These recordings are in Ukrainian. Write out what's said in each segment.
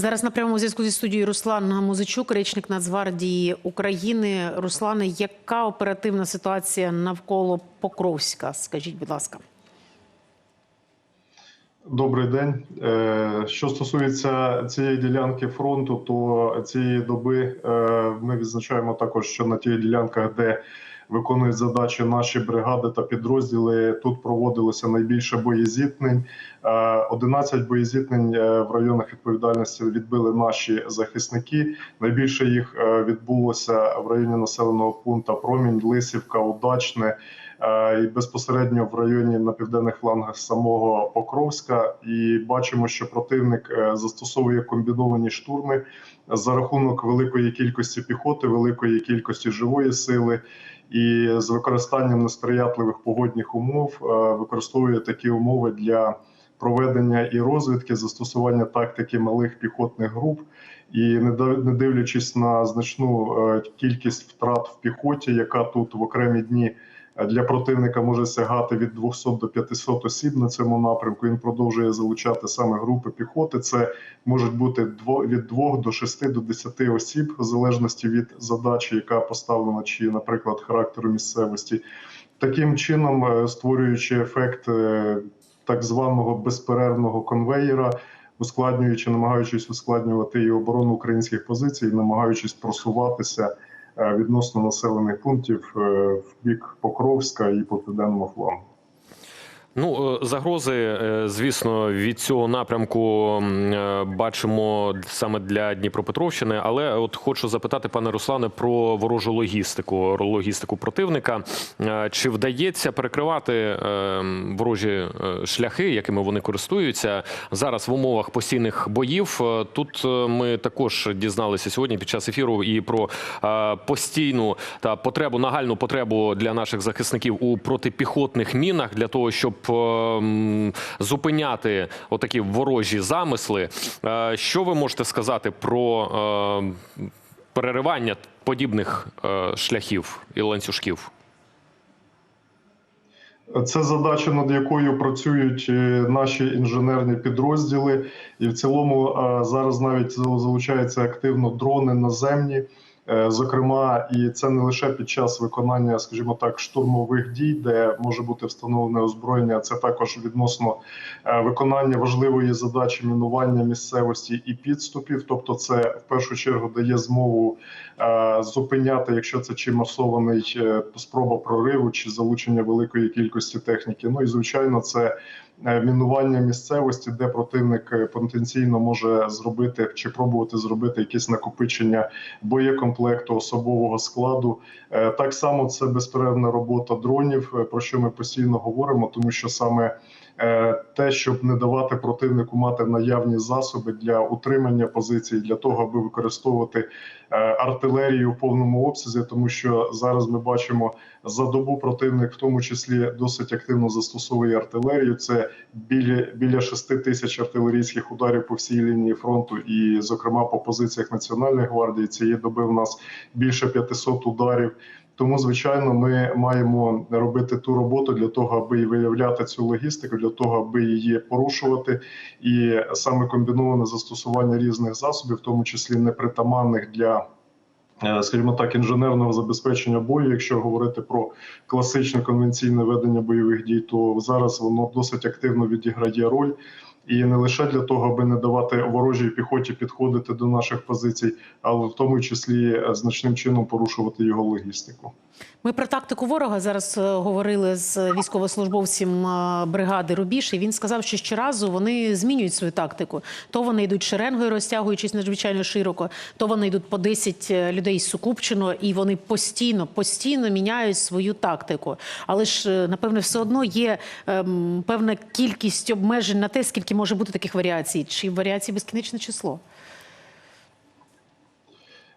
Зараз на прямому зв'язку зі студією Руслан Музичук, речник Нацгвардії України. Руслане, яка оперативна ситуація навколо Покровська? Скажіть, будь ласка. Добрий день. Е, Що стосується цієї ділянки фронту, то цієї доби е, ми відзначаємо також, що на тих ділянках, де виконують задачі наші бригади та підрозділи, тут проводилося найбільше боєзіткнень. Е, 11 боєзіткнень е, в районах відповідальності відбили наші захисники. Найбільше їх е, відбулося в районі населеного пункту Промінь, Лисівка, Удачне. І безпосередньо в районі на південних флангах самого Покровська. І бачимо, що противник е, застосовує комбіновані штурми за рахунок великої кількості піхоти, великої кількості живої сили. І з використанням несприятливих погодних умов е, використовує такі умови для проведення і розвідки, застосування тактики малих піхотних груп. І не дивлячись на значну е, кількість втрат в піхоті, яка тут в окремі дні для противника може сягати від 200 до 500 осіб на цьому напрямку. Він продовжує залучати саме групи піхоти. Це можуть бути від 2 до 6 до 10 осіб, в залежності від задачі, яка поставлена, чи, наприклад, характеру місцевості. Таким чином, е, створюючи ефект е, так званого безперервного конвеєра, ускладнюючи, намагаючись ускладнювати і оборону українських позицій, намагаючись просуватися відносно населених пунктів е, в бік Покровська і по південному флангу. Ну, е, загрози, е, звісно, від цього напрямку е, бачимо саме для Дніпропетровщини. Але от хочу запитати, пане Руслане, про ворожу логістику, логістику противника. Чи вдається перекривати ворожі шляхи, якими вони користуються зараз в умовах постійних боїв? Тут ми також дізналися сьогодні під час ефіру і про постійну та потребу, нагальну потребу для наших захисників у протипіхотних мінах для того, щоб е, зупиняти отакі ворожі замисли. Е, Що ви можете сказати про е, переривання подібних е, шляхів і ланцюжків? Це задача, над якою працюють е, наші інженерні підрозділи, і в цілому зараз навіть залучаються активно дрони наземні. Е, Зокрема, і це не лише під час виконання, скажімо так, штурмових дій, де може бути встановлене озброєння, це також відносно е, виконання важливої задачі мінування місцевості і підступів. Тобто, це в першу чергу дає змогу е, зупиняти, якщо це чи масований спроба прориву, чи залучення великої кількості техніки. Ну і звичайно, це мінування місцевості, де противник е, потенційно може зробити чи пробувати зробити якесь накопичення боєкомплекту особового складу. Е, Так само це безперервна робота дронів, е, про що ми постійно говоримо, тому що саме е, те, щоб не давати противнику мати наявні засоби для утримання позицій, для того, аби використовувати е, артилерію в повному обсязі, тому що зараз ми бачимо за добу противник, в тому числі досить активно застосовує артилерію. Це біля біля 6 тисяч артилерійських ударів по всій лінії фронту, і, зокрема, по позиціях Національної гвардії цієї доби в нас більше 500 ударів. Тому, звичайно, ми маємо робити ту роботу для того, аби виявляти цю логістику, для того, аби її порушувати, і саме комбіноване застосування різних засобів, в тому числі непритаманних для. е, Скажімо так, інженерного забезпечення бою, якщо говорити про класичне конвенційне ведення бойових дій, то зараз воно досить активно відіграє роль. І не лише для того, аби не давати ворожій піхоті підходити до наших позицій, але в тому числі е, значним чином порушувати його логістику. Ми про тактику ворога зараз е, говорили з військовослужбовцем е, бригади Рубіж, і він сказав, що щоразу вони змінюють свою тактику. То вони йдуть шеренгою, розтягуючись надзвичайно широко, то вони йдуть по 10 людей сукупчено, і вони постійно, постійно міняють свою тактику. Але ж е, напевне, все одно є ем, певна кількість обмежень на те, скільки може бути таких варіацій, чи варіацій безкінечне число.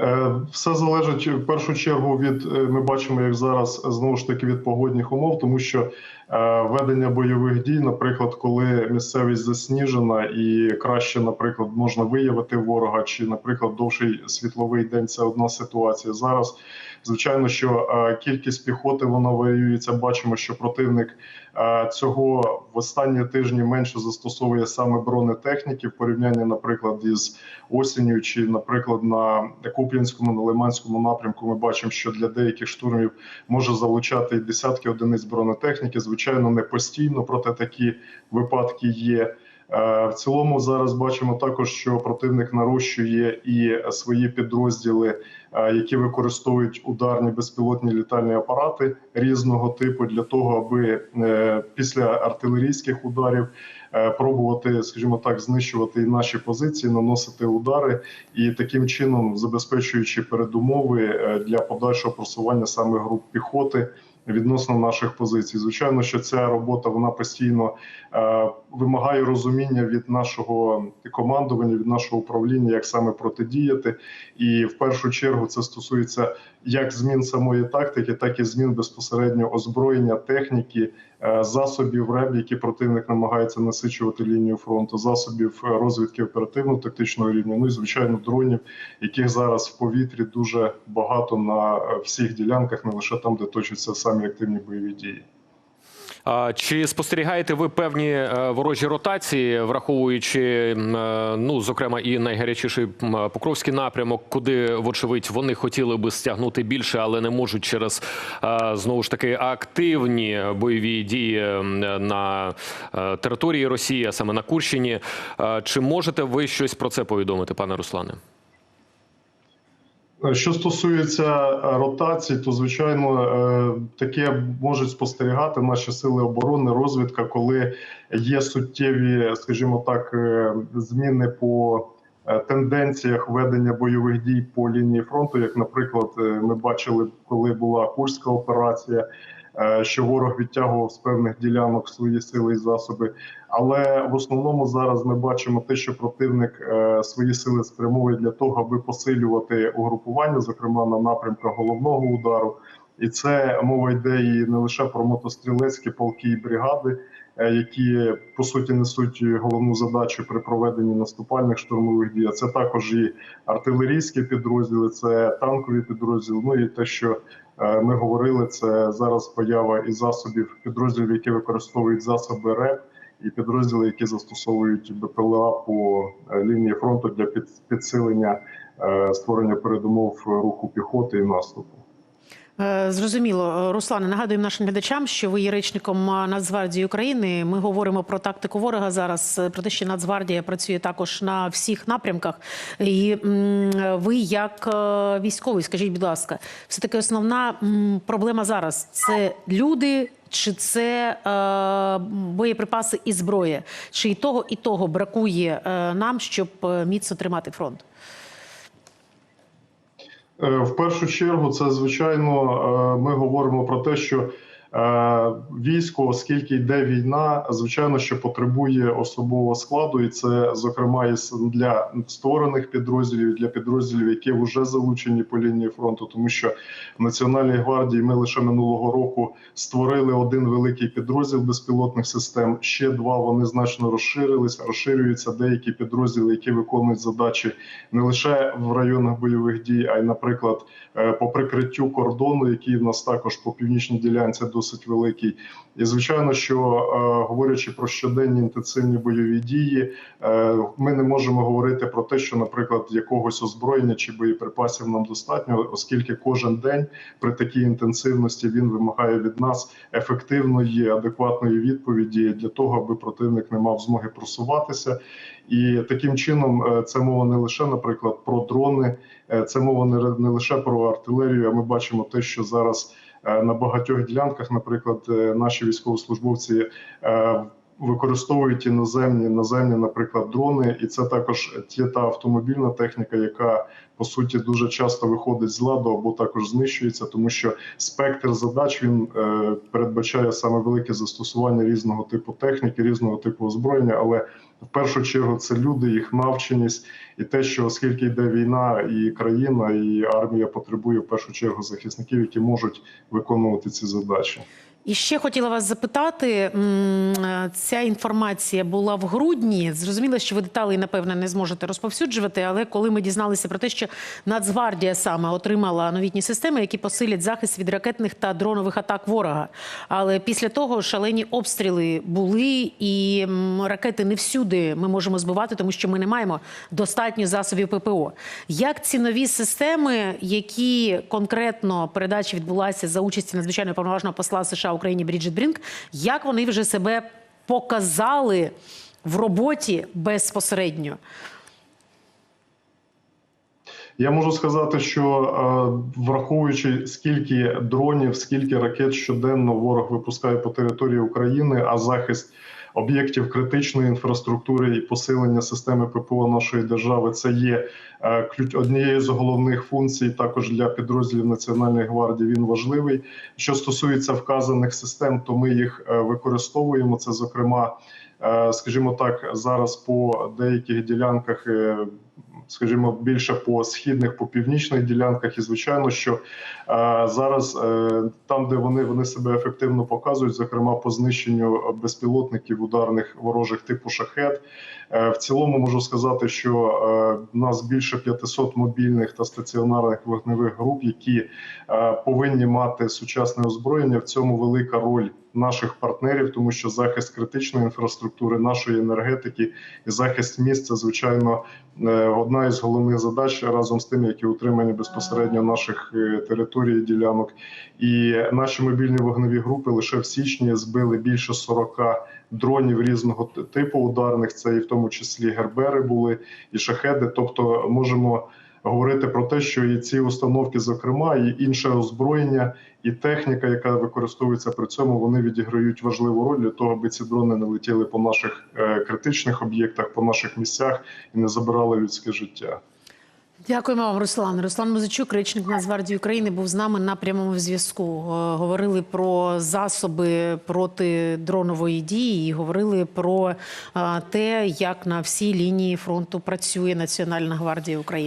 Е, Все залежить в першу чергу від е, ми бачимо, як зараз знову ж таки від погодних умов, тому що е, ведення бойових дій, наприклад, коли місцевість засніжена і краще, наприклад, можна виявити ворога, чи, наприклад, довший світловий день це одна ситуація. Зараз, звичайно, що е, кількість піхоти вона варіюється. Бачимо, що противник е, цього в останні тижні менше застосовує саме бронетехніки в порівнянні, наприклад, із осінню, чи, наприклад, на Куп'янському, на Лиманському напрямку. Ми бачимо, що для деяких штурмів може залучати і десятки одиниць бронетехніки. Звичайно, не постійно, проте такі випадки є. Е, В цілому зараз бачимо також, що противник нарощує і свої підрозділи, е, які використовують ударні безпілотні літальні апарати різного типу для того, аби е, після артилерійських ударів пробувати, скажімо так, знищувати і наші позиції, наносити удари і таким чином забезпечуючи передумови для подальшого просування саме груп піхоти відносно наших позицій. Звичайно, що ця робота вона постійно е, вимагає розуміння від нашого командування, від нашого управління, як саме протидіяти. І в першу чергу це стосується як змін самої тактики, так і змін безпосередньо озброєння, техніки, е, засобів РЕБ, які противник намагається насичувати лінію фронту, засобів розвідки оперативно-тактичного рівня. Ну і звичайно, дронів, яких зараз в повітрі дуже багато на е, всіх ділянках, не лише там, де точаться самі активні бойові дії. Чи спостерігаєте ви певні е, ворожі ротації, враховуючи е, ну зокрема і найгарячіший Покровський напрямок, куди вочевидь вони хотіли би стягнути більше, але не можуть через е, знову ж таки активні бойові дії на е, території Росії, а саме на Курщині? Е, Чи можете ви щось про це повідомити, пане Руслане? Е, Що стосується ротації, то звичайно е, таке можуть спостерігати наші сили оборони, розвідка, коли є суттєві, скажімо так, е, зміни по е, тенденціях ведення бойових дій по лінії фронту. Як, наприклад, е, ми бачили, коли була курська операція, е, що ворог відтягував з певних ділянок свої сили і засоби. Але в основному зараз ми бачимо те, що противник е, свої сили спрямовує для того, аби посилювати угрупування, зокрема на напрямках головного удару. І це мова йде і не лише про мотострілецькі полки і бригади, е, які по суті несуть головну задачу при проведенні наступальних штурмових дій. Це також і артилерійські підрозділи, це танкові підрозділи. Ну і те, що е, ми говорили, це зараз поява і засобів підрозділів, які використовують засоби РЕП і підрозділи, які застосовують БПЛА по е, лінії фронту для під- підсилення створення передумов руху піхоти і наступу. Е, Зрозуміло, Руслане, нагадуємо нашим глядачам, що ви є речником е, Нацгвардії України. Ми говоримо про тактику ворога зараз, е, про те, що Нацгвардія працює також на всіх напрямках. І ви, як військовий, скажіть, будь ласка, все таки основна проблема зараз це люди. Чи це боєприпаси і зброя? Чи і того, і того бракує нам, щоб міцно тримати фронт? Е, В першу чергу, це звичайно, е, ми говоримо про те, що військо, оскільки йде війна, звичайно, що потребує особового складу, і це зокрема і для створених підрозділів, для підрозділів, які вже залучені по лінії фронту, тому що в Національній гвардії ми лише минулого року створили один великий підрозділ безпілотних систем. Ще два вони значно розширились, розширюються деякі підрозділи, які виконують задачі не лише в районах бойових дій, а й, наприклад, е, по прикриттю кордону, який в нас також по північній ділянці досить великий. І звичайно, що е, говорячи про щоденні інтенсивні бойові дії, е, ми не можемо говорити про те, що, наприклад, якогось озброєння чи боєприпасів нам достатньо, оскільки кожен день при такій інтенсивності він вимагає від нас ефективної, адекватної відповіді для того, аби противник не мав змоги просуватися. І таким чином е, це мова не лише, наприклад, про дрони, це мова не, лише про артилерію. А ми бачимо те, що зараз на багатьох ділянках, наприклад, е, наші військовослужбовці е, використовують іноземні наземні, наприклад, дрони, і це також є та автомобільна техніка, яка по суті дуже часто виходить з ладу або також знищується, тому що спектр задач він е, передбачає саме велике застосування різного типу техніки, різного типу озброєння, але в першу чергу це люди, їх навченість, і те, що оскільки йде війна, і країна, і армія потребує в першу чергу захисників, які можуть виконувати ці задачі. І ще хотіла вас запитати, е, ця інформація була в грудні. Зрозуміло, що ви деталі, напевно, не зможете розповсюджувати, але коли ми дізналися про те, що Нацгвардія саме отримала новітні системи, які посилять захист від ракетних та дронових атак ворога. Але після того шалені обстріли були, і ракети не всюди ми можемо збивати, тому що ми не маємо достатньо засобів ППО. Як ці нові системи, які конкретно передача відбулася за участі надзвичайно повноважного посла США Україні Бріджит Брінк, як вони вже себе показали в роботі безпосередньо? Я можу сказати, що е, враховуючи скільки дронів, скільки ракет щоденно ворог випускає по території України, а захист об'єктів критичної інфраструктури і посилення системи ППО нашої держави це є е, ключ однією з головних функцій. Також для підрозділів Національної гвардії він важливий. Що стосується вказаних систем, то ми їх е, використовуємо. Це зокрема. Е, Скажімо так, зараз по деяких ділянках скажімо, більше по східних, по північних ділянках, і звичайно, що е, зараз е, там, де вони, вони себе ефективно показують, зокрема по знищенню безпілотників ударних ворожих типу шахет. Е, в цілому можу сказати, що у нас більше 500 мобільних та стаціонарних вогневих груп, які повинні мати сучасне озброєння. В цьому велика роль наших партнерів, тому що захист критичної інфраструктури, нашої енергетики і захист міст звичайно одна із головних задач разом з тим, які утримання безпосередньо наших е, територій ділянок. І наші мобільні вогневі групи лише в січні збили більше 40 дронів різного типу ударних. Це і в тому числі гербери були і шахеди. Тобто можемо говорити про те, що і ці установки, зокрема, і інше озброєння, і техніка, яка використовується при цьому, вони відіграють важливу роль для того, аби ці дрони не летіли по наших е, критичних об'єктах, по наших місцях і не забирали людське життя. Дякуємо вам, Руслан. Руслан Музичук, речник Нацгвардії України, був з нами на прямому зв'язку. Е, Говорили про засоби проти дронової дії, і говорили про е, те, як на всій лінії фронту працює Національна гвардія України.